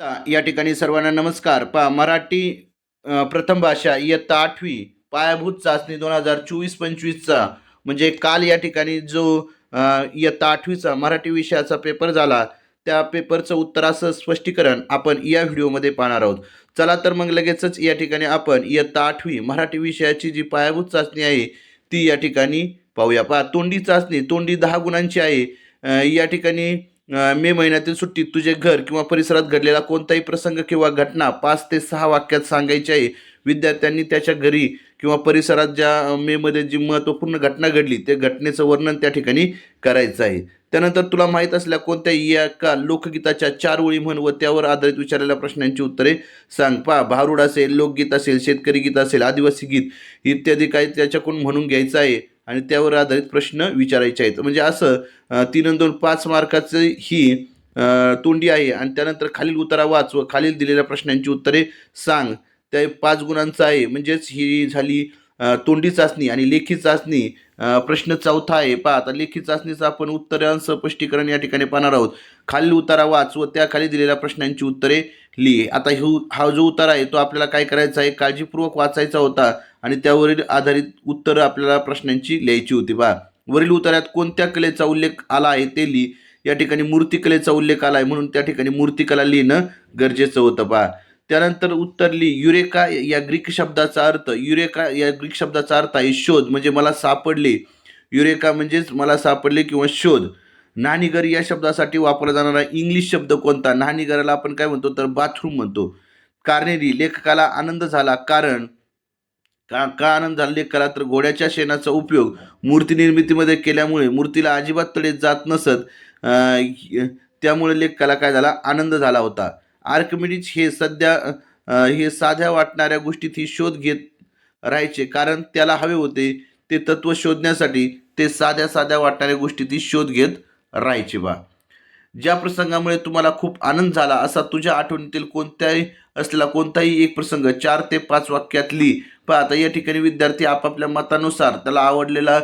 या ठिकाणी सर्वांना नमस्कार. पा मराठी प्रथम भाषा इयत्ता आठवी पायाभूत चाचणी दोन हजार चोवीस पंचवीसचा. म्हणजे काल या ठिकाणी जो इयत्ता आठवीचा मराठी विषयाचा पेपर झाला त्या पेपरचं उत्तराचं स्पष्टीकरण आपण या व्हिडिओमध्ये पाहणार आहोत. चला तर मग लगेचच या ठिकाणी आपण इयत्ता आठवी मराठी विषयाची जी पायाभूत चाचणी आहे ती या ठिकाणी पाहूया. पहा तोंडी चाचणी तोंडी दहा गुणांची आहे. या ठिकाणी मे महिन्यातील सुट्टीत तुझे घर किंवा परिसरात घडलेला कोणताही प्रसंग किंवा घटना पाच ते सहा वाक्यात सांगायची आहे. विद्यार्थ्यांनी त्याच्या घरी किंवा परिसरात ज्या मेमध्ये जी महत्त्वपूर्ण घटना घडली त्या घटनेचं वर्णन त्या ठिकाणी करायचं आहे. त्यानंतर तुला माहीत असल्या कोणत्याही एका लोकगीताच्या चार ओळी म्हण व त्यावर आधारित विचारलेल्या प्रश्नांची उत्तरे सांग. पहा भारुड असेल लोकगीत असेल शेतकरी गीत असेल आदिवासी गीत इत्यादी काही त्याच्याकडून म्हणून घ्यायचं आहे. आणि त्यावर आधारित प्रश्न विचारायचे आहेत. म्हणजे असं तीन दोन पाच मार्काचं ही तोंडी आहे. आणि त्यानंतर खालील उतारा वाच व खालील दिलेल्या प्रश्नांची उत्तरे सांग. त्या पाच गुणांचं आहे. म्हणजेच ही झाली तोंडी चाचणी आणि लेखी चाचणी. प्रश्न चौथा आहे. पहा आता लेखी चाचणीचं आपण उत्तरांचं स्पष्टीकरण या ठिकाणी पाहणार आहोत. खालील उतारा वाच व त्याखाली दिलेल्या प्रश्नांची उत्तरे लिहि आता ही हा जो उतारा आहे तो आपल्याला काय करायचा आहे? काळजीपूर्वक वाचायचा होता आणि त्यावरील आधारित उत्तरं आपल्याला प्रश्नांची लिहायची होती. बा वरील उतार्यात कोणत्या कलेचा उल्लेख आला आहे ते लिहि या ठिकाणी मूर्तिकलेचा उल्लेख आला आहे म्हणून त्या ठिकाणी मूर्तिकला लिहिणं गरजेचं होतं. बा त्यानंतर उत्तर लिहि युरेका या ग्रीक शब्दाचा अर्थ युरेका या ग्रीक शब्दाचा अर्थ आहे शोध. म्हणजे मला सापडले. युरेका म्हणजेच मला सापडले किंवा शोध. नाणीघर या शब्दासाठी वापरला जाणारा इंग्लिश शब्द कोणता? नाणीघराला आपण काय म्हणतो? तर बाथरूम म्हणतो. कार्नेरी लेखकाला आनंद झाला कारण का का आनंद झाला लेखकाला? तर घोड्याच्या शेणाचा उपयोग मूर्ती निर्मितीमध्ये केल्यामुळे मूर्तीला अजिबात तडे जात नसत त्यामुळे लेखकाला काय झाला? आनंद झाला होता. आर्कमिडीज हे सध्या हे साध्या वाटणाऱ्या गोष्टीत ही शोध घेत राहायचे. कारण त्याला हवे होते ते तत्व शोधण्यासाठी ते साध्या साध्या वाटणाऱ्या गोष्टीत शोध घेत राहायचे बा. ज्या प्रसंगामुळे तुम्हाला खूप आनंद झाला असा तुझ्या आठवणीतील कोणत्याही असलेला कोणताही एक प्रसंग चार ते पाच वाक्यात लिही पहा आता या ठिकाणी विद्यार्थी आपापल्या मतानुसार त्याला आवडलेला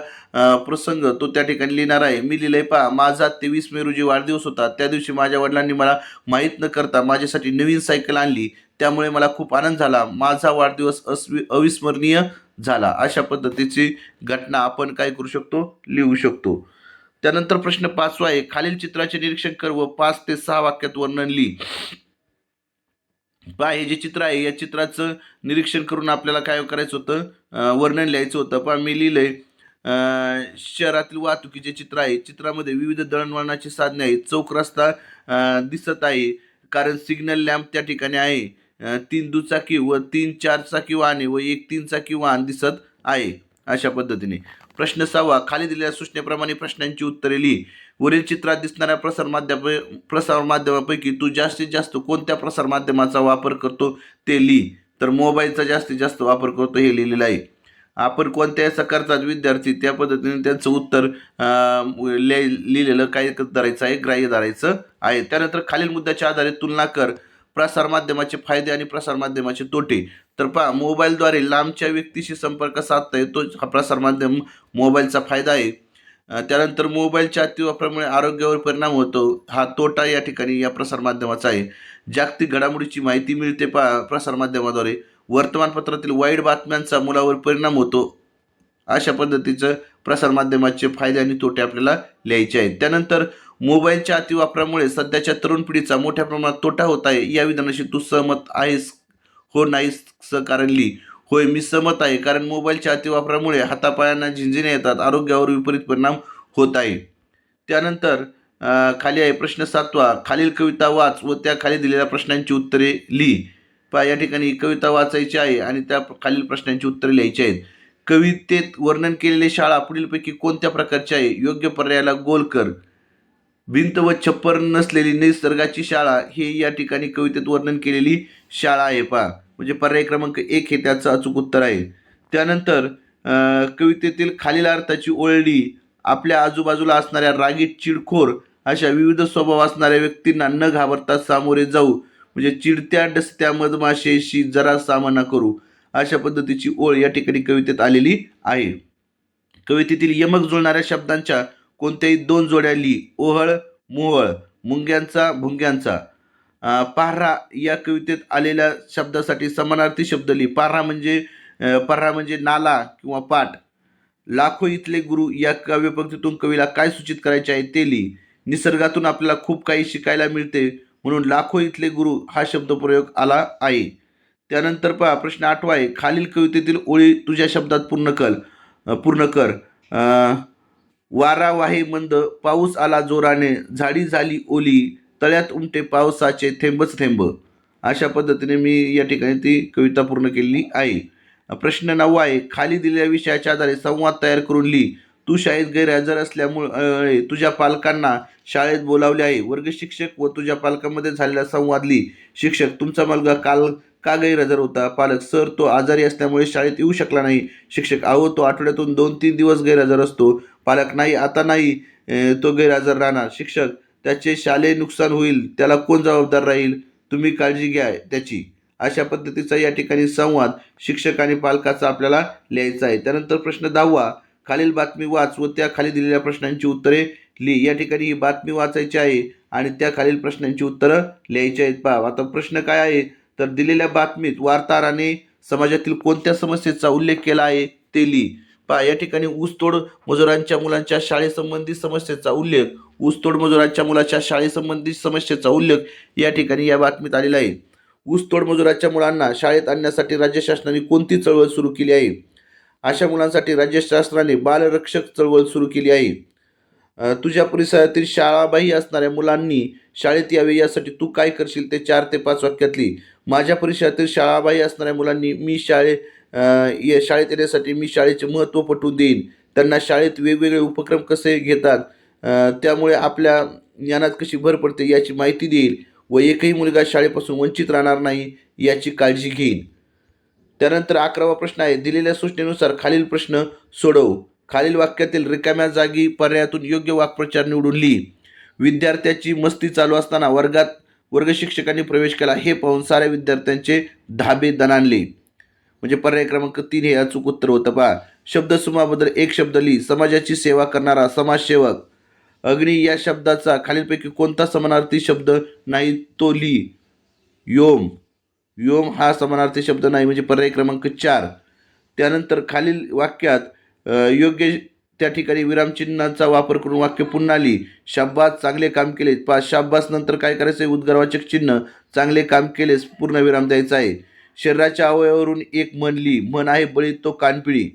प्रसंग तो त्या ठिकाणी लिहिणार आहे. मी लिहिलंय पहा माझा तेवीस मे रोजी वाढदिवस होता. त्या दिवशी माझ्या वडिलांनी मला माहीत न करता माझ्यासाठी नवीन सायकल आणली. त्यामुळे मला खूप आनंद झाला. माझा वाढदिवस अस्वि अविस्मरणीय झाला. अशा पद्धतीची घटना आपण काय करू शकतो? लिहू शकतो. त्यानंतर प्रश्न पाचवा आहे खालील चित्राचे निरीक्षण कर व पाच ते सहा वाक्यात वर्णन लिही. पहा हे जे चित्र आहे या चित्राचं निरीक्षण करून आपल्याला काय करायचं होतं? वर्णन लिहायचं होतं. पहा मी लिहिलंय शहरातील वाहतुकीचे चित्र आहे. चित्रामध्ये विविध दळणवळणाची साधने आहेत. चौक रस्ता दिसत आहे. कारण सिग्नल लॅम्प त्या ठिकाणी आहे. तीन दुचाकी व तीन चार चाकी वाहने व एक तीन चाकी वाहन दिसत आहे. अशा पद्धतीने. प्रश्न सहावा खाली दिलेल्या सूचनेप्रमाणे प्रश्नांची उत्तरे लिही. वरील चित्रात दिसणाऱ्या प्रसारमाध्यम प्रसारमाध्यमापैकी तू जास्तीत जास्त कोणत्या प्रसारमाध्यमाचा वापर करतो ते लिही. तर मोबाईलचा जास्तीत जास्त वापर करतो हे लिहिलेलं आहे. आपण कोणत्याही सकारचा विद्यार्थी त्या पद्धतीने त्यांचं उत्तर लिहिलेलं काय धरायचं आहे ग्राह्य धरायचं आहे. त्यानंतर खालील मुद्द्याच्या आधारे तुलना कर. प्रसारमाध्यमाचे फायदे आणि प्रसारमाध्यमाचे तोटे. तर पहा मोबाईलद्वारे लांबच्या व्यक्तीशी संपर्क साधता येतो हा प्रसारमाध्यम मोबाईलचा फायदा आहे. त्यानंतर मोबाईलच्या अतिवापरामुळे आरोग्यावर परिणाम होतो. हा तोटा या ठिकाणी या प्रसारमाध्यमाचा आहे. जागतिक घडामोडीची माहिती मिळते पा प्रसारमाध्यमाद्वारे वर्तमानपत्रातील वाईट बातम्यांचा मुलावर परिणाम होतो. अशा पद्धतीचं प्रसारमाध्यमाचे फायदे आणि तोटे आपल्याला लिहायचे आहेत. त्यानंतर मोबाईलच्या अतिवापरामुळे सध्याच्या तरुण पिढीचा मोठ्या प्रमाणात तोटा होत आहे. या विधानाशी तू सहमत आहेस हो नाहीस कारण लिही होय मी सहमत आहे. कारण मोबाईलच्या अतिवापरामुळे हातापायांना झिंजिने येतात. आरोग्यावर विपरीत परिणाम होत आहे. त्यानंतर खाली आहे प्रश्न सातवा. खालील कविता वाच व त्या खाली दिलेल्या प्रश्नांची उत्तरे लिही पहा या ठिकाणी कविता वाचायची आहे आणि त्या खालील प्रश्नांची उत्तरे लिहायची आहेत. कवितेत वर्णन केलेली शाळा पुढीलपैकी कोणत्या प्रकारची आहे? योग्य पर्यायाला गोल कर. भिंत व छप्पर नसलेली निसर्गाची शाळा हे या ठिकाणी कवितेत वर्णन केलेली शाळा आहे पहा. म्हणजे पर्याय क्रमांक एक हे त्याचं अचूक उत्तर आहे. त्यानंतर कवितेतील खालील अर्थाची ओळडी आपल्या आजूबाजूला असणाऱ्या रागीट चिडखोर अशा विविध स्वभाव असणाऱ्या व्यक्तींना न घाबरता सामोरे जाऊ. म्हणजे चिडत्या डसत्या मधमाशेशी जरा सामना करू अशा पद्धतीची ओळ या ठिकाणी कवितेत आलेली आहे. कवितेतील यमक जुळणाऱ्या शब्दांच्या कोणत्याही दोन जोड्या ली ओहळ मोहळ मुंग्यांचा भुंग्यांचा. पारा या कवितेत आलेल्या शब्दासाठी समानार्थी शब्द लिही पारा म्हणजे पारा म्हणजे नाला किंवा पाट. लाखो इथले गुरु या काव्यपंक्तीतून कवीला काय सूचित करायचे आहे ते लिही निसर्गातून आपल्याला खूप काही शिकायला मिळते म्हणून लाखो इथले गुरु हा शब्दप्रयोग आला आहे. त्यानंतर पहा प्रश्न आठवा आहे. खालील कवितेतील ओळी तुझ्या शब्दात पूर्ण कर पूर्ण कर. वारा वाहे मंद पाऊस आला जोराने झाडी झाली ओली तळ्यात उमटे पावसाचे थेंबच थेंब. अशा पद्धतीने मी या ठिकाणी ती कविता पूर्ण केलेली आहे. प्रश्न नववा आहे खाली दिलेल्या विषयाच्या आधारे संवाद तयार करून लिही. तू शाळेत गैरहजर असल्यामुळे तुझ्या पालकांना शाळेत बोलावले आहे. वर्ग शिक्षक व तुझ्या पालकांमध्ये झालेला संवाद लिही. शिक्षक तुमचा मुलगा काल का गैरहजर होता? पालक सर तो आजारी असल्यामुळे शाळेत येऊ शकला नाही. शिक्षक आहो तो आठवड्यातून दोन तीन दिवस गैरहजर असतो. पालक नाही आता नाही तो गैरहजर राहणार. शिक्षक त्याचे शालेय नुकसान होईल त्याला कोण जबाबदार राहील तुम्ही काळजी घ्या त्याची. अशा पद्धतीचा या ठिकाणी संवाद शिक्षक आणि पालकाचा आपल्याला लिहायचा आहे. त्यानंतर प्रश्न दहावा खालील बातमी वाच व त्या खाली दिलेल्या प्रश्नांची उत्तरे लिही. या ठिकाणी ही बातमी वाचायची आहे आणि त्या खालील प्रश्नांची उत्तरं लिहायची आहेत. पहा आता प्रश्न काय आहे? तर दिलेल्या बातमीत वार्ताहराने समाजातील कोणत्या समस्येचा उल्लेख केला आहे ते लिही. पहा या ठिकाणी ऊसतोड मजुरांच्या मुलांच्या शाळेसंबंधी समस्येचा उल्लेख ऊसतोड मजुरांच्या मुलाच्या शाळेसंबंधी समस्येचा उल्लेख या ठिकाणी या बातमीत आलेला आहे. ऊसतोड मजुराच्या मुलांना शाळेत आणण्यासाठी राज्य शासनाने कोणती चळवळ सुरू केली आहे? अशा मुलांसाठी राज्य शासनाने बालरक्षक चळवळ सुरू केली आहे. तुझ्या परिसरातील शाळाबाही असणाऱ्या मुलांनी शाळेत यावे यासाठी तू काय करशील ते चार ते पाच वाक्यातली. माझ्या परिसरातील शाळाबाही असणाऱ्या मुलांनी मी शाळे या शाळेत येण्यासाठी मी शाळेचे महत्त्व पटवून देईन. त्यांना शाळेत वेगवेगळे उपक्रम कसे घेतात त्यामुळे आपल्या ज्ञानात कशी भर पडते याची माहिती देईल व एकही मुलगा शाळेपासून वंचित राहणार नाही याची काळजी घेईन. त्यानंतर अकरावा प्रश्न आहे दिलेल्या सूचनेनुसार खालील प्रश्न सोडव. खालील वाक्यातील रिकाम्या जागी पर्यायातून योग्य वाक्प्रचार निवडून लिही. विद्यार्थ्याची मस्ती चालू असताना वर्गात वर्ग शिक्षकांनी प्रवेश केला हे पाहून साऱ्या विद्यार्थ्यांचे धाबे दणाणले. म्हणजे पर्याय क्रमांक तीन हे अचूक उत्तर होतं पहा. शब्दसमूहाबद्दल एक शब्द लिही. समाजाची सेवा करणारा समाजसेवक. अग्नी या शब्दाचा खालीलपैकी कोणता समानार्थी शब्द नाही तो लिही. योम. योम हा समानार्थी शब्द नाही म्हणजे पर्याय क्रमांक चार. त्यानंतर खालील वाक्यात योग्य त्या ठिकाणी विरामचिन्हाचा वापर करून वाक्य पुन्हा लिही. शाब्बास चांगले काम केले पा शाब्बास नंतर काय करायचं आहे उद्गारवाचक चिन्ह. चांगले काम केलेस पूर्ण विराम द्यायचा आहे. शरीराच्या अवयवावरून एक मन मन आहे बळी तो कानपिळी.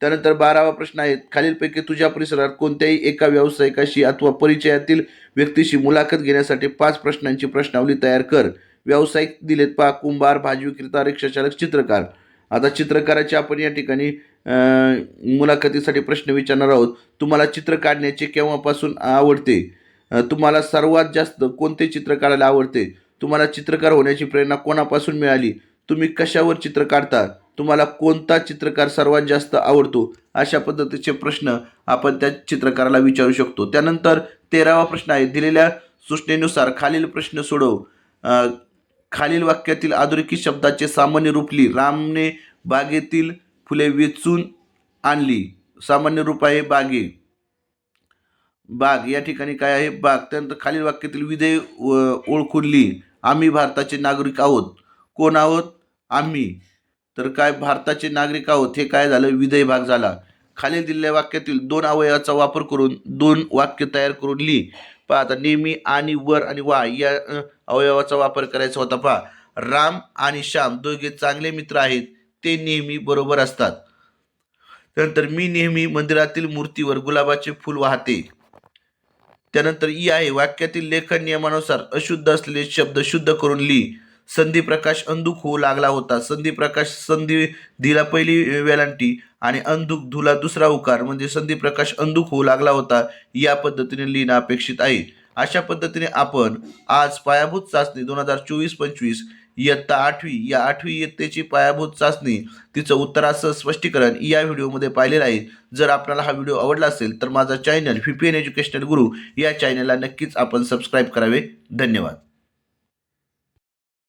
त्यानंतर बारावा प्रश्न आहे खालीलपैकी तुझ्या परिसरात कोणत्याही एका व्यावसायिकाशी अथवा परिचयातील व्यक्तीशी मुलाखत घेण्यासाठी पाच प्रश्नांची प्रश्नावली तयार कर. व्यावसायिक दिलेत पा कुंभार भाजी विक्रेता रिक्षाचालक चित्रकार. आता चित्रकाराचे आपण या ठिकाणी मुलाखतीसाठी प्रश्न विचारणार आहोत. तुम्हाला चित्र काढण्याचे केव्हापासून आवडते? तुम्हाला सर्वात जास्त कोणते चित्र काढायला आवडते? तुम्हाला चित्रकार होण्याची प्रेरणा कोणापासून मिळाली? तुम्ही कशावर चित्र काढता? तुम्हाला कोणता चित्रकार सर्वात जास्त आवडतो? अशा पद्धतीचे प्रश्न आपण त्या चित्रकाराला विचारू शकतो. त्यानंतर तेरावा प्रश्न आहे. दिलेल्या सूचनेनुसार खालील प्रश्न सोडव. खालील वाक्यातील आधुनिकी शब्दाचे सामान्य रूप रामने बागेतील फुले वेचून आणली. सामान्य रूप आहे बागे. बाग या ठिकाणी काय आहे? बाग. त्यानंतर खालील वाक्यातील विधेय व- ओळखून लिही. आम्ही भारताचे नागरिक आहोत. कोण आहोत? आम्ही. तर काय भारताचे नागरिक आहोत हे काय झालं? विधेय भाग झाला. खालील दिलेल्या वाक्यातील दोन अवयवाचा वापर करून दोन वाक्य तयार करून लिही पहा आता नेहमी आणि वर आणि वा या अवयवाचा वापर करायचा होता. पहा राम आणि श्याम दोघे चांगले मित्र आहेत ते नेहमी बरोबर असतात. त्यानंतर मी नेहमी मंदिरातील मूर्तीवर गुलाबाचे फूल वाहते. त्यानंतर ई आहे वाक्यातील लेखन नियमानुसार अशुद्ध असलेले शब्द शुद्ध करून लिही संधी प्रकाश अंधुक होऊ लागला होता. संधी प्रकाश संधी धीला पहिली वेलांटी आणि अंधुक धुला दुसरा उकार. म्हणजे संधी प्रकाश अंधुक होऊ लागला होता या पद्धतीने लिहिणं अपेक्षित आहे. अशा पद्धतीने आपण आज पायाभूत चाचणी दोन हजार चोवीस पंचवीस इयत्ता आठवी या आठवी इयत्तेची पायाभूत चाचणी तिचं उत्तरासह स्पष्टीकरण या व्हिडिओमध्ये पाहिलेलं आहे. जर आपल्याला हा व्हिडिओ आवडला असेल तर माझा channel V P N educational Guru या चॅनलला नक्कीच आपण सबस्क्राईब करावे. धन्यवाद.